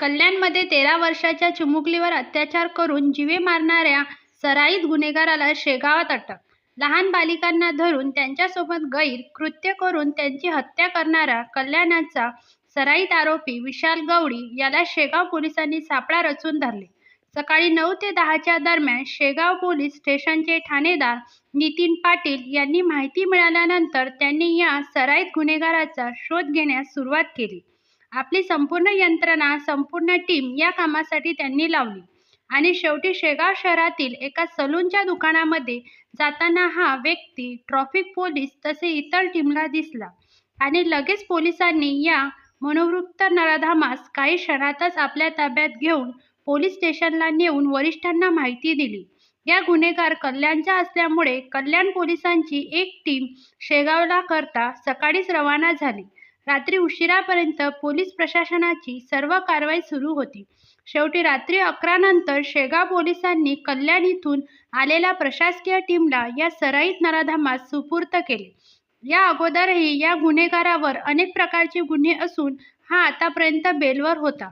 कल्याणमध्ये तेरा वर्षाच्या चिमुकलीवर अत्याचार करून जीवे मारणाऱ्या सराईत गुन्हेगाराला शेगावात अटक. लहान बालिकांना धरून त्यांच्यासोबत गैर कृत्य करून त्यांची हत्या करणारा कल्याणाचा सराईत आरोपी विशाल गवडी याला शेगाव पोलिसांनी सापळा रचून धरले. सकाळी नऊ ते दहाच्या दरम्यान शेगाव पोलीस स्टेशनचे ठाणेदार नितीन पाटील यांनी माहिती मिळाल्यानंतर त्यांनी या सराईत गुन्हेगाराचा शोध घेण्यास सुरुवात केली. आपली संपूर्ण यंत्रणा संपूर्ण टीम या कामासाठी त्यांनी लावली. आणि शेवटी शेगाव शहरातील एका सलूनच्या दुकानामध्ये जाताना हा व्यक्ती ट्रॉफिक पोलीस तसे इतर टीमला दिसला. आणि लगेच पोलिसांनी या मनोवृत्त नराधामास काही क्षणातच आपल्या ताब्यात घेऊन पोलीस स्टेशनला नेऊन वरिष्ठांना माहिती दिली. या गुन्हेगार कल्याणचा असल्यामुळे कल्याण पोलिसांची एक टीम शेगावला करता सकाळीच रवाना झाली. रात्री उशिरापर्यंत पोलीस प्रशासनाची सर्व कारवाई सुरू होती. शेवटी रात्री अकरा नंतर शेगाव पोलिसांनी कल्याण इथून आलेल्या प्रशासकीय टीमला या सराईत नराधामास सुपूर्त केले. या अगोदरही या गुन्हेगारावर अनेक प्रकारचे गुन्हे असून हा आतापर्यंत बेलवर होता.